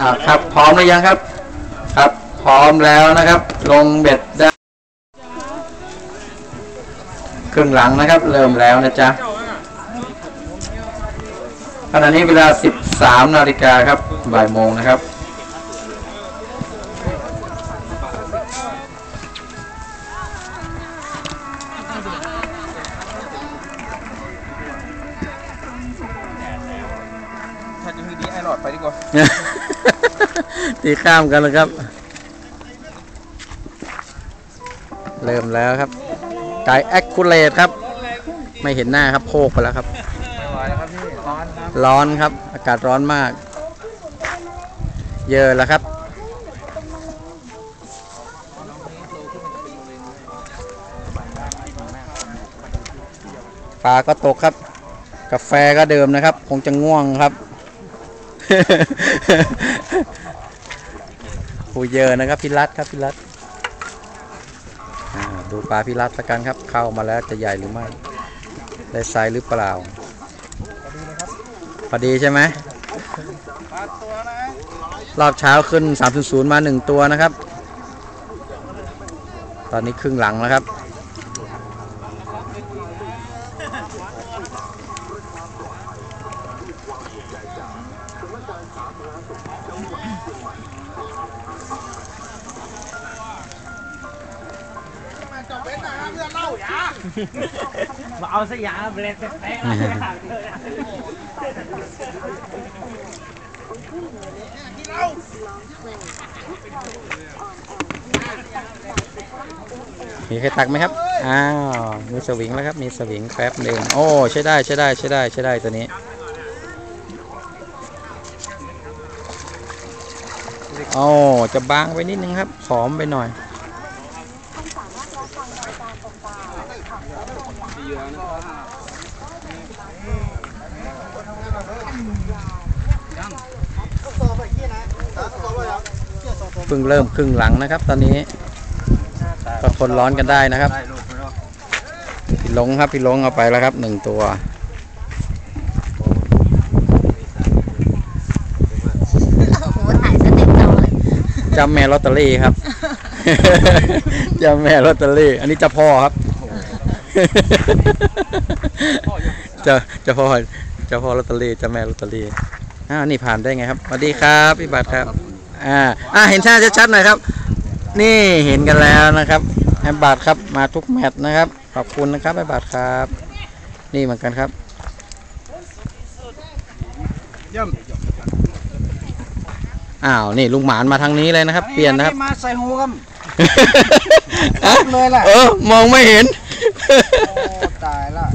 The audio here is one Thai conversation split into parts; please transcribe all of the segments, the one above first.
อ่าครับ พร้อมหรือยังครับ ครับ พร้อมแล้วนะครับ ลงเบ็ดได้ครึ่งหลังนะครับ เริ่มแล้วนะจ๊ะขณะนี้เวลา 13 นาฬิกาครับ บ่ายโมงนะครับ ถ้าจะมีดีไอหลอดไปดีกว่า ตีข้ามกันนะครับ เริ่มแล้วครับไก่แอคคูเลตครับ ไม่เห็นหน้าครับโพกไปแล้วครับไม่ไหวแล้วครับร้อนครับ ร้อนครับ อากาศร้อนมาก เยอะแล้วครับปลาก็ตกครับ กาแฟก็เดิมนะครับ คงจะง่วงครับ ผู้เยอะนะครับพี่รัตครับพี่รัตดูปลาพี่รัตสักกันครับ เข้ามาแล้วจะใหญ่หรือไม่ ได้ไซส์หรือเปล่าพอดีใช่ไหมรอบเช้าขึ้น 3.0 มาหนึ่งตัวนะครับ ตอนนี้ครึ่งหลังแล้วครับ มาเอาสยามเบรดแป๊ะมีใครตักไหมครับ อ้าว มีสวิงแล้วครับ มีสวิงแป๊บหนึ่งโอ้ ใช้ได้ ใช้ได้ ใช้ได้ ใช้ได้ตัวนี้โอ้จะบางไปนิดนึงครับ ผอมไปหน่อย เพิ่งเริ่มครึ่งหลังนะครับ ตอนนี้ก็ทนร้อนกันได้นะครับได้ลูกไม่รอดพี่ลงครับพี่ลงเอาไปแล้วครับหนึ่งตัวโอ้โหถ่ายสเต็ปเราเลยเจ้าแม่ลอตเตอรี่ครับเจ้าแม่ลอตเตอรี่ อันนี้เจ้าพ่อครับเจ้าเจ้าพ่อเจ้าพ่อลอตเตอรี่เจ้าแม่ลอตเตอรี่อ่านี่ผ่านได้ไงครับสวัสดีครับพี่บัตรครับ อ่าอ่าเห็นหน้าชัดๆหน่อยครับ นี่เห็นกันแล้วนะครับแอมบัตรครับมาทุกแมตช์นะครับขอบคุณนะครับแอมบัตรครับ นี่เหมือนกันครับเยี่ยมอ้าวนี่ลุงหมานมาทางนี้เลยนะครับ เปลี่ยนนะครับมาใส่หูครับฮะเลยล่ะเออมองไม่เห็นโอ้ตายละ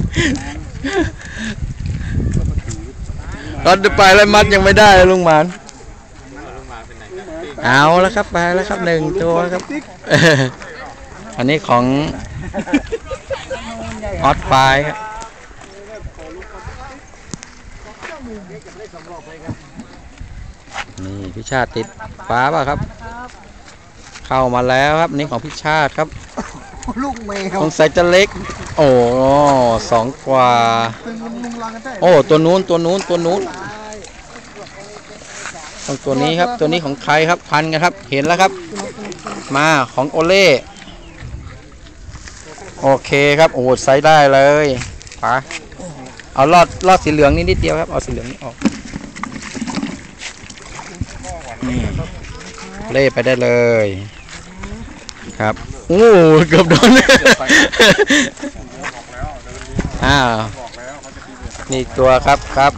ตอนไปแล้วมัดยังไม่ได้เลยลุงหมาน เอาแล้วครับไปแล้วครับหนึ่งตัวครับอันนี้ของออสไฟครับนี่พิชาติติดฟ้าป่ะครับ เข้ามาแล้วครับอันนี่ของพิชาติครับลูกเมย์ครัสงสัยจะเล็ก โอ้สองกว่าเป็นลุงลุงรังกันได้โอ้ตัวนู้นตัวนู้นตัวนู้น ต้องตัวนี้ครับตัวนี้ของใครครับพันกันครับ เห็นแล้วครับ มาของโอเล่โอเคครับโอ้ไซส์ได้เลยไปเอาลอดลอดสีเหลืองนี่นิดเดียวครับเอาสีเหลืองนี่ออกนี่เล่ไปได้เลย ครับโอ้เกือบโดนอ้าวนี่ตัวครับครับ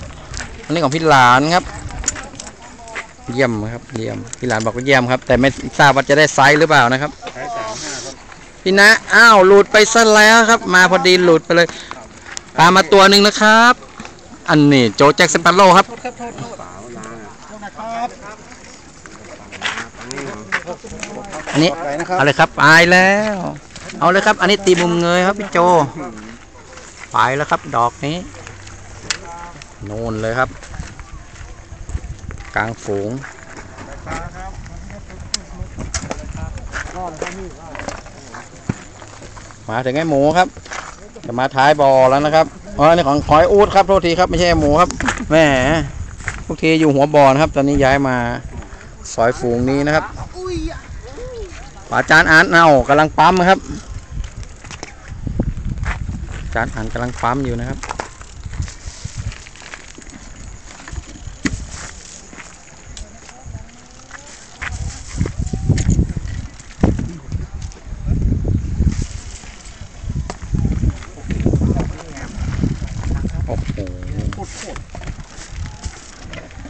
อันนี้ของพี่หลานครับ เยี่ยมครับเยี่ยมพี่หลานบอกว่าเยี่ยมครับ แต่ไม่ทราบว่าจะได้ไซส์หรือเปล่านะครับพี่นะอ้าวหลุดไปซะแล้วครับ มาพอดีหลุดไปเลยปลามาตัวหนึ่งนะครับ อันนี้โจแจ็คสเปโร่ครับอันนี้ไปนะครับเอาเลยครับไปแล้ว เอาเลยครับ อันนี้ตีมุมเงยครับพี่โจไปแล้วครับ ดอกนี้ โน่นเลยครับ กลางฝูงมาถึงไอ้หมูครับ จะมาท้ายบอแล้วนะครับอ๋อนี่ของหอยอูดครับโทษทีครับไม่ใช่หมูครับแหมทุกทีอยู่หัวบอนะครับ ตอนนี้ย้ายมาซอยฝูงนี้นะครับป๋าจานอ่านเอากำลังปั๊มครับ จานอ่านกำลังปั๊มอยู่นะครับ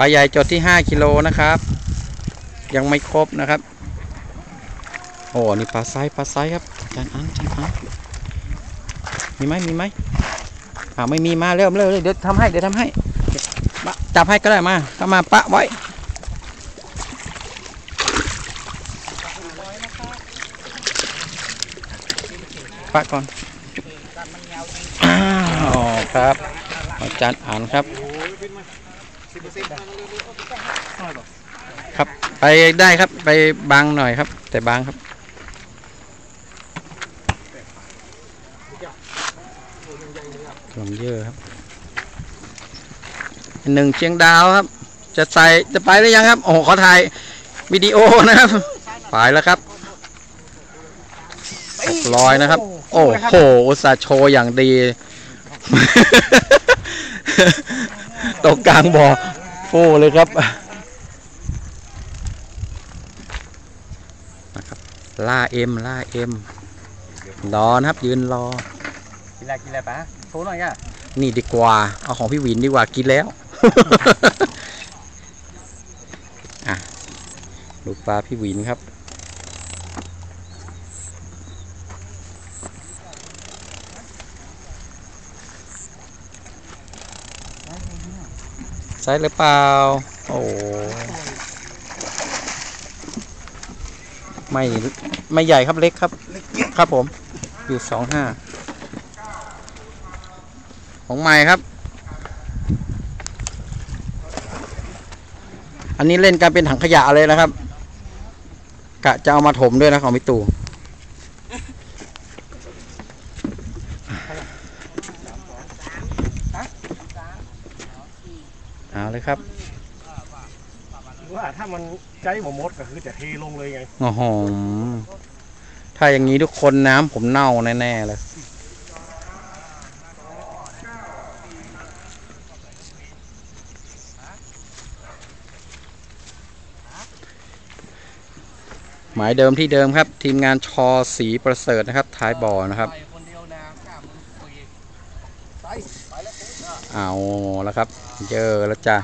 ลาใหญ่จดที่ 5กิโลนะครับ ยังไม่ครบนะครับ โอ้นี่ปลาไซส์ปลาไซส์ครับจานอันจานอันมีไหมมีไหมอ่าไม่มีมาเร็วเร็วเร็วเดี๋ยวทำให้เดี๋ยวทำให้จับให้ก็ได้มาเข้ามาปะไว้ปะก่อนอ้าวครับอาจารย์อ่านครับ ครับ ไปได้ครับ ไปบางหน่อยครับ แต่บางครับลงเยอะครับ หนึ่งเชียงดาวครับ จะใส่จะไปหรือยังครับ โอ้โหขอถ่ายวิดีโอนะครับ ไปแล้วครับลอยนะครับ โอ้โหอุตส่าห์โชว์อย่างดี ตกกลางบ่อ โอ้เลยครับนะครับล่าเอ็มล่าเอ็มรอนะครับ ยืนรอ กินอะไรกินอะไรปะโชว์หน่อยอะนี่ดีกว่า เอาของพี่หวินดีกว่ากินแล้วอะดูปลาพี่หวินครับ ใช่หรือเปล่า โอ้ไม่ไม่ใหญ่ครับเล็กครับ ครับผม อยู่สองห้าของใหม่ครับ อันนี้เล่นกันเป็นถังขยะเลยนะครับ กะจะเอามาถมด้วยนะของพี่ตู่ เอาเลยครับว่าถ้ามันใจหมดหมดก็คือจะเทลงเลยไงโอ้โหถ้าอย่างนี้ทุกคนน้ำผมเน่าแน่ๆเลยหมายเดิมที่เดิมครับ ทีมงานชอสีประเสริฐนะครับ ท้ายบ่อนะครับ เอาแล้วครับ เจอแล้วจ้ะ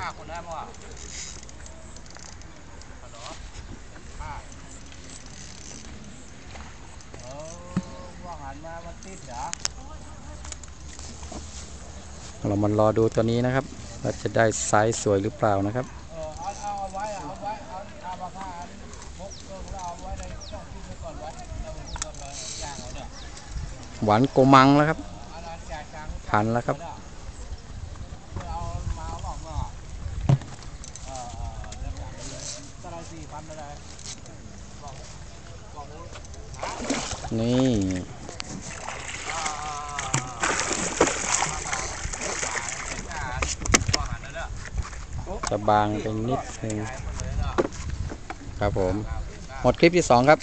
เรามารอดูตัวนี้นะครับว่าจะได้ไซส์สวยหรือเปล่านะครับหวานโกมังแล้วครับ พันแล้วครับ นี่จะบางเป็นนิดนึงครับผม หมดคลิปที่สองครับ